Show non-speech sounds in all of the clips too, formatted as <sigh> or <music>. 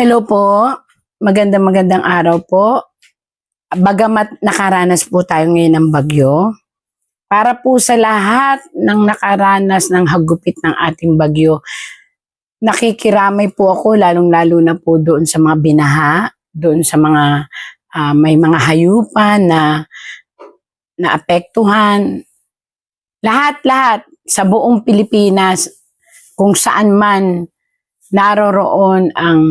Hello po. Magandang magandang araw po. Bagamat nakaranas po tayo ngayon ng bagyo, para po sa lahat ng nakaranas ng hagupit ng ating bagyo, nakikiramay po ako lalong-lalo na po doon sa mga binaha, doon sa mga ah, may mga hayupan na naapektuhan. Lahat-lahat sa buong Pilipinas, kung saan man naroroon ang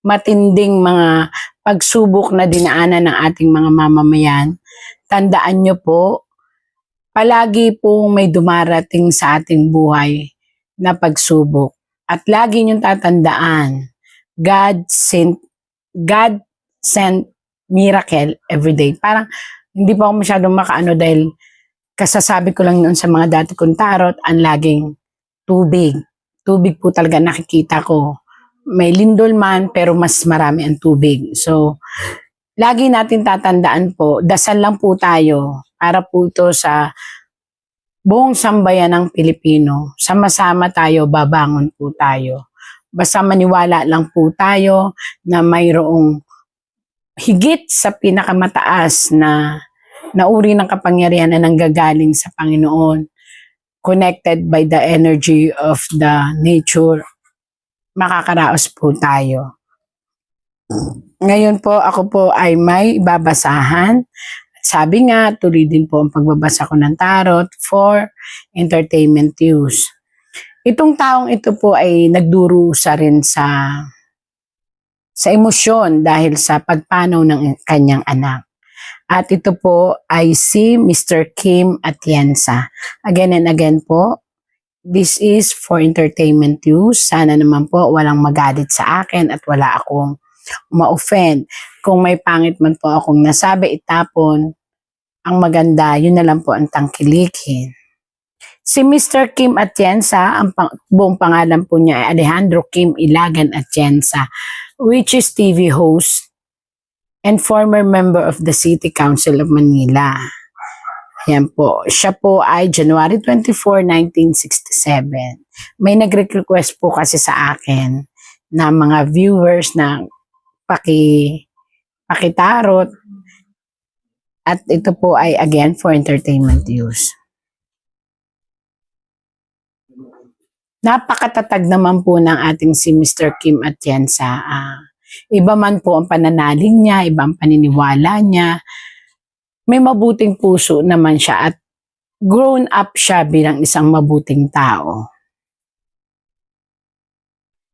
matinding mga pagsubok na dinaanan ng ating mga mamamayan, tandaan nyo po, palagi po may dumarating sa ating buhay na pagsubok. At lagi nyo tatandaan, God sent, God sent miracle every day. Parang hindi pa ako masyadong makaano dahil kasasabi ko lang noon sa mga dati kong tarot, ang laging tubig. Tubig po talaga nakikita ko may lindol man pero mas marami ang tubig. So, lagi natin tatandaan po, dasal lang po tayo para po ito sa buong sambayan ng Pilipino. Sama-sama tayo, babangon po tayo. Basta maniwala lang po tayo na mayroong higit sa pinakamataas na nauri ng kapangyarihan na nanggagaling sa Panginoon connected by the energy of the nature makakaraos po tayo. Ngayon po, ako po ay may babasahan. Sabi nga, tuloy din po ang pagbabasa ko ng tarot for entertainment use. Itong taong ito po ay nagdurusa rin sa sa emosyon dahil sa pagpanaw ng kanyang anak. At ito po ay si Mr. Kim Atienza. Again and again po, This is for entertainment use. Sana naman po walang magalit sa akin at wala akong ma-offend. Kung may pangit man po akong nasabi, itapon. Ang maganda, yun na lang po ang tangkilikin. Si Mr. Kim Atienza, ang pang- buong pangalan po niya ay Alejandro Kim Ilagan Atienza, which is TV host and former member of the City Council of Manila. Ayan po. Siya po ay January 24, 1967. May nag-request po kasi sa akin na mga viewers na paki pakitarot at ito po ay again for entertainment use. Napakatatag naman po ng ating si Mr. Kim Atienza. Ah, iba man po ang pananalig niya, iba ang paniniwala niya, may mabuting puso naman siya at grown up siya bilang isang mabuting tao.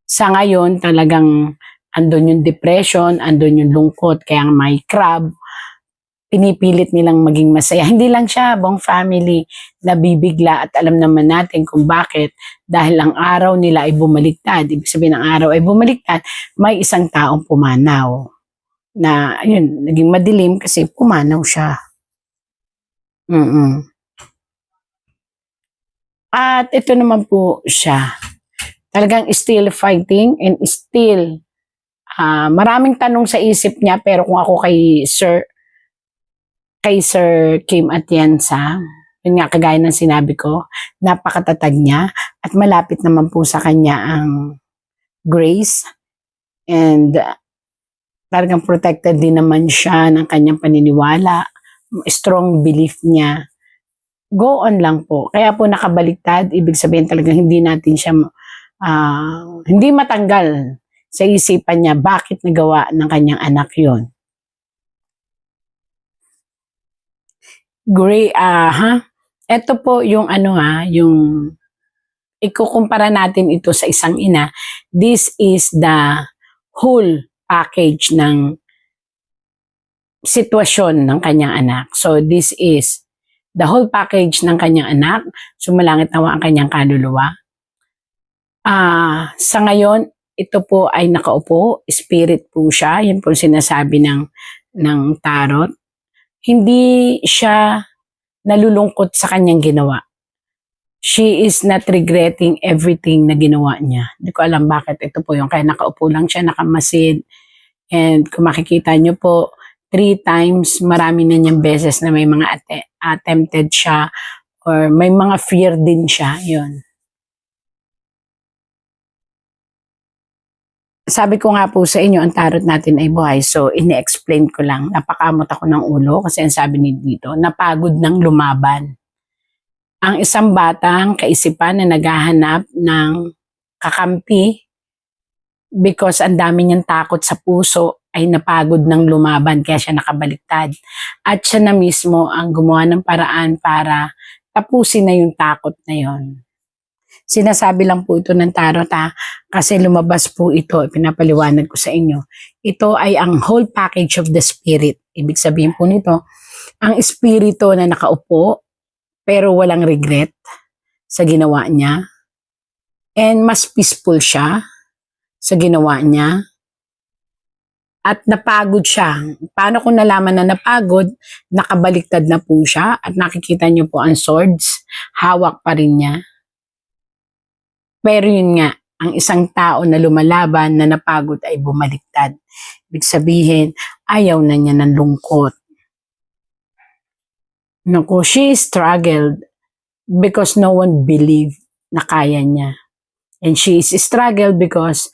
Sa ngayon, talagang andon yung depression, andon yung lungkot, kaya may crab, pinipilit nilang maging masaya. <laughs> Hindi lang siya, buong family, nabibigla at alam naman natin kung bakit. Dahil ang araw nila ay bumaliktad. Ibig sabihin ng araw ay bumaliktad, may isang taong pumanaw na ayun, naging madilim kasi pumanaw siya. Mm At ito naman po siya. Talagang still fighting and still ah, maraming tanong sa isip niya pero kung ako kay Sir kay Sir Kim Atienza, yun nga kagaya ng sinabi ko, napakatatag niya at malapit naman po sa kanya ang grace and ah, talagang protected din naman siya ng kanyang paniniwala, strong belief niya. Go on lang po. Kaya po nakabaliktad, ibig sabihin talagang hindi natin siya, ah, hindi matanggal sa isipan niya bakit nagawa ng kanyang anak yon. Gray, ah, ha? Ito po yung ano ha, yung ikukumpara natin ito sa isang ina. This is the whole package ng sitwasyon ng kanyang anak. So this is the whole package ng kanyang anak. Sumalangit nawa ang kanyang kaluluwa. Ah, sa ngayon, ito po ay nakaupo, spirit po siya. Yan po sinasabi ng ng tarot. Hindi siya nalulungkot sa kanyang ginawa. She is not regretting everything na ginawa niya. Hindi ko alam bakit ito po yung kaya nakaupo lang siya, nakamasid. And kung makikita niyo po, three times, marami na niyang beses na may mga ate- attempted siya or may mga fear din siya. Yun. sabi ko nga po sa inyo, ang tarot natin ay buhay. So, ini-explain ko lang. Napakamot ako ng ulo kasi ang sabi ni dito, napagod ng lumaban. Ang isang batang kaisipan na naghahanap ng kakampi because ang dami niyang takot sa puso ay napagod ng lumaban kaya siya nakabaliktad. At siya na mismo ang gumawa ng paraan para tapusin na yung takot na yon. Sinasabi lang po ito ng tarot ha, kasi lumabas po ito, pinapaliwanag ko sa inyo. Ito ay ang whole package of the spirit. Ibig sabihin po nito, ang espiritu na nakaupo, pero walang regret sa ginawa niya. And mas peaceful siya sa ginawa niya. At napagod siya. Paano kung nalaman na napagod, nakabaliktad na po siya at nakikita niyo po ang swords, hawak pa rin niya. Pero yun nga, ang isang tao na lumalaban na napagod ay bumaliktad. Ibig sabihin, ayaw na niya ng lungkot. Naku, she struggled because no one believed na kaya niya. And she is struggled because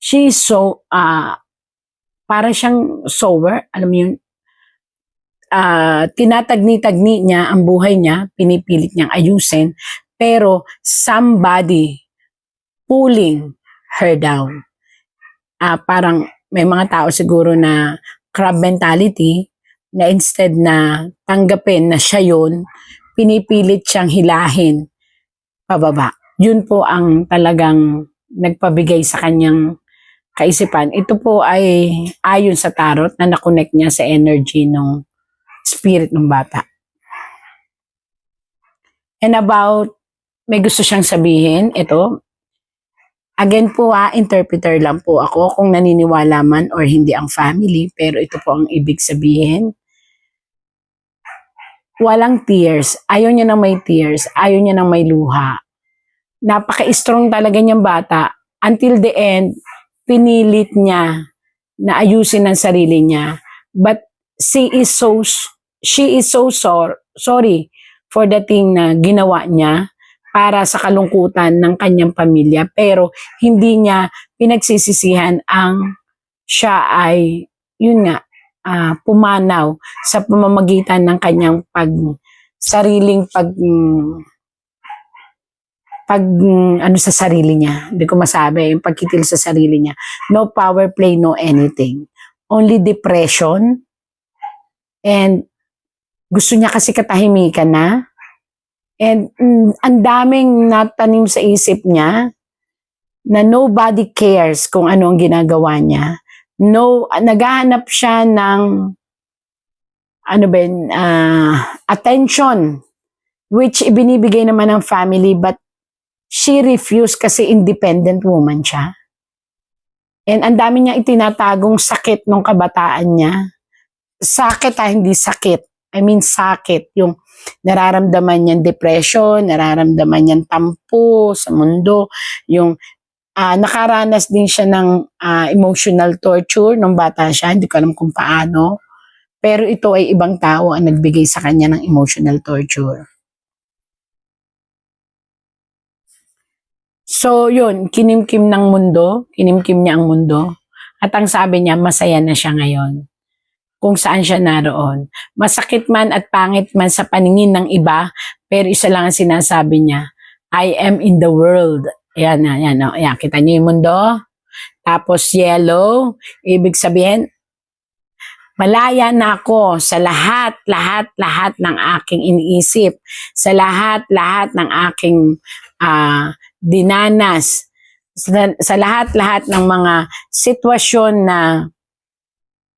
she so, uh, para siyang sower, alam mo yun, ah, tinatagni-tagni niya ang buhay niya, pinipilit niyang ayusin, pero somebody pulling her down. Ah, parang may mga tao siguro na crab mentality na instead na tanggapin na siya yun, pinipilit siyang hilahin pababa. Yun po ang talagang nagpabigay sa kanyang kaisipan. Ito po ay ayon sa tarot na nakonect niya sa energy ng spirit ng bata. And about, may gusto siyang sabihin, ito, Again po ah, interpreter lang po ako kung naniniwala man or hindi ang family, pero ito po ang ibig sabihin. Walang tears. Ayaw niya ng may tears. Ayaw niya ng may luha. Napaka-strong talaga niyang bata. Until the end, pinilit niya na ayusin ang sarili niya. But she is so, she is so sor- sorry for the thing na ginawa niya para sa kalungkutan ng kanyang pamilya pero hindi niya pinagsisisihan ang siya ay yun nga ah, pumanaw sa pamamagitan ng kanyang pag sariling pag pag ano sa sarili niya hindi ko masabi yung pagkitil sa sarili niya no power play no anything. Only depression. And gusto niya kasi katahimikan na. And mm, ang daming natanim sa isip niya na nobody cares kung ano ang ginagawa niya. No, naghahanap siya ng ano ba ah, attention which ibinibigay naman ng family but she refused kasi independent woman siya. And ang dami niya itinatagong sakit nung kabataan niya. Sakit ha, hindi sakit. I mean sakit. Yung nararamdaman niyang depression, nararamdaman niyang tampo sa mundo, yung ah, nakaranas din siya ng ah, emotional torture nung bata siya, hindi ko alam kung paano. Pero ito ay ibang tao ang nagbigay sa kanya ng emotional torture. So, yun, kinimkim ng mundo, kinimkim niya ang mundo. At ang sabi niya, masaya na siya ngayon kung saan siya naroon. Masakit man at pangit man sa paningin ng iba, pero isa lang ang sinasabi niya, I am in the world. Ayan, ayan, ayan. ayan. Kita niyo yung mundo? Tapos yellow, ibig sabihin, malaya na ako sa lahat, lahat, lahat ng aking iniisip, sa lahat, lahat ng aking ah, dinanas, sa, sa lahat, lahat ng mga sitwasyon na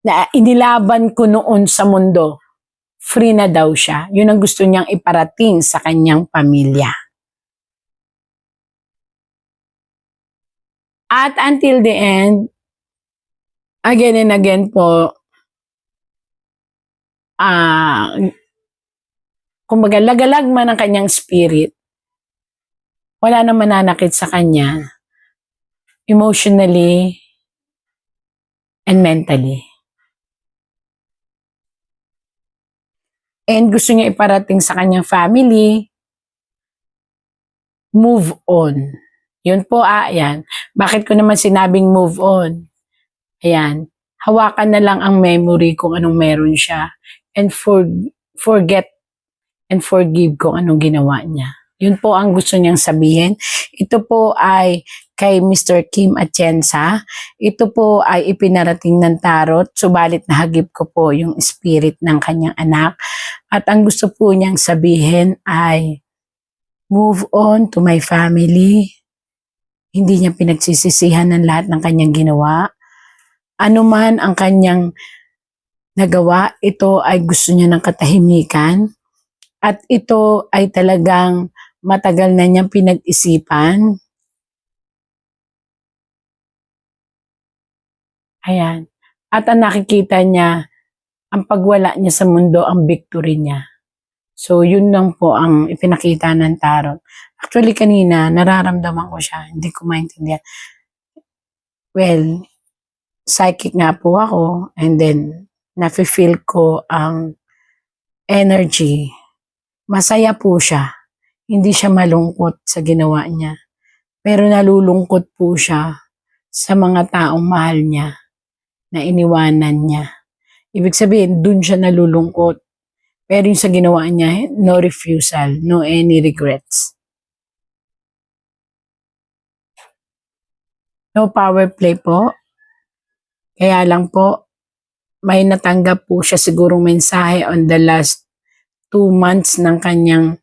na inilaban ko noon sa mundo, free na daw siya. Yun ang gusto niyang iparating sa kanyang pamilya. At until the end, again and again po, ah, kumbaga lagalag man ang kanyang spirit, wala na mananakit sa kanya emotionally and mentally. and gusto niya iparating sa kanyang family, move on. Yun po, ah, ayan. Bakit ko naman sinabing move on? Ayan. Hawakan na lang ang memory kung anong meron siya. And for, forget and forgive kung anong ginawa niya. Yun po ang gusto niyang sabihin. Ito po ay kay Mr. Kim Atienza. Ito po ay ipinarating ng tarot, subalit nahagip ko po yung spirit ng kanyang anak. At ang gusto po niyang sabihin ay, move on to my family. Hindi niya pinagsisisihan ng lahat ng kanyang ginawa. Ano man ang kanyang nagawa, ito ay gusto niya ng katahimikan. At ito ay talagang matagal na niyang pinag-isipan. Ayan. At ang nakikita niya, ang pagwala niya sa mundo, ang victory niya. So, yun lang po ang ipinakita ng tarot. Actually, kanina, nararamdaman ko siya. Hindi ko maintindihan. Well, psychic nga po ako. And then, nafe-feel ko ang energy. Masaya po siya. Hindi siya malungkot sa ginawa niya. Pero nalulungkot po siya sa mga taong mahal niya na iniwanan niya. Ibig sabihin, dun siya nalulungkot. Pero yung sa ginawa niya, no refusal, no any regrets. No power play po. Kaya lang po, may natanggap po siya sigurong mensahe on the last two months ng kanyang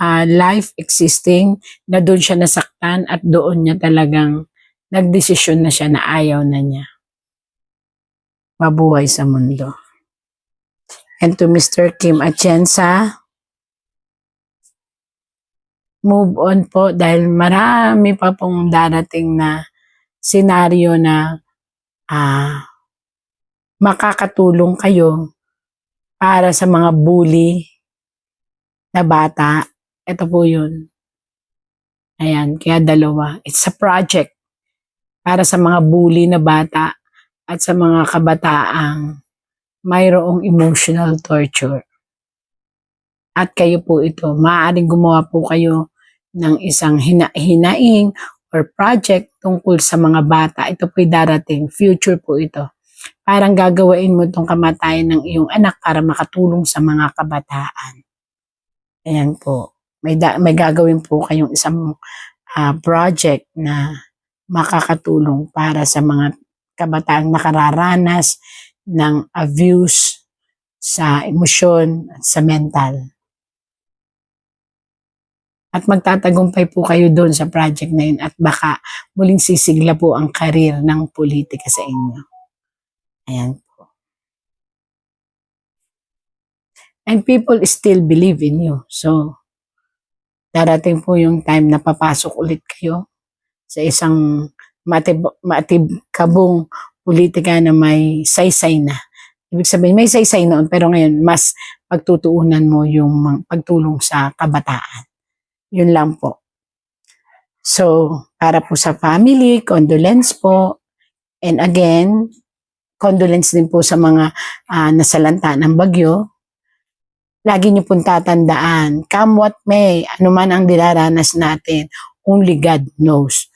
ah, life existing na doon siya nasaktan at doon niya talagang nagdesisyon na siya na ayaw na niya mabuhay sa mundo. And to Mr. Kim Atienza, move on po dahil marami pa pong darating na senaryo na ah, makakatulong kayo para sa mga bully na bata. Ito po yun. Ayan, kaya dalawa. It's a project para sa mga bully na bata at sa mga kabataang mayroong emotional torture. At kayo po ito, maaaring gumawa po kayo ng isang hina- hinaing or project tungkol sa mga bata. Ito po'y darating, future po ito. Parang gagawain mo itong kamatayan ng iyong anak para makatulong sa mga kabataan. Ayan po. May, da- may gagawin po kayong isang ah, project na makakatulong para sa mga kabataang nakararanas ng abuse sa emosyon at sa mental. At magtatagumpay po kayo doon sa project na yun at baka muling sisigla po ang karir ng politika sa inyo. Ayan po. And people still believe in you. So, darating po yung time na papasok ulit kayo sa isang matib, matibkabong politika na may saysay na. Ibig sabihin, may saysay noon, pero ngayon, mas pagtutuunan mo yung pagtulong sa kabataan. Yun lang po. So, para po sa family, condolence po. And again, condolence din po sa mga ah, nasalanta ng bagyo. Lagi niyo pong tatandaan, come what may, anuman ang dilaranas natin, only God knows.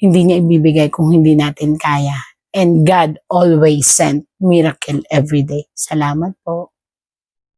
Hindi niya ibibigay kung hindi natin kaya. And God always sent miracle every day. Salamat po.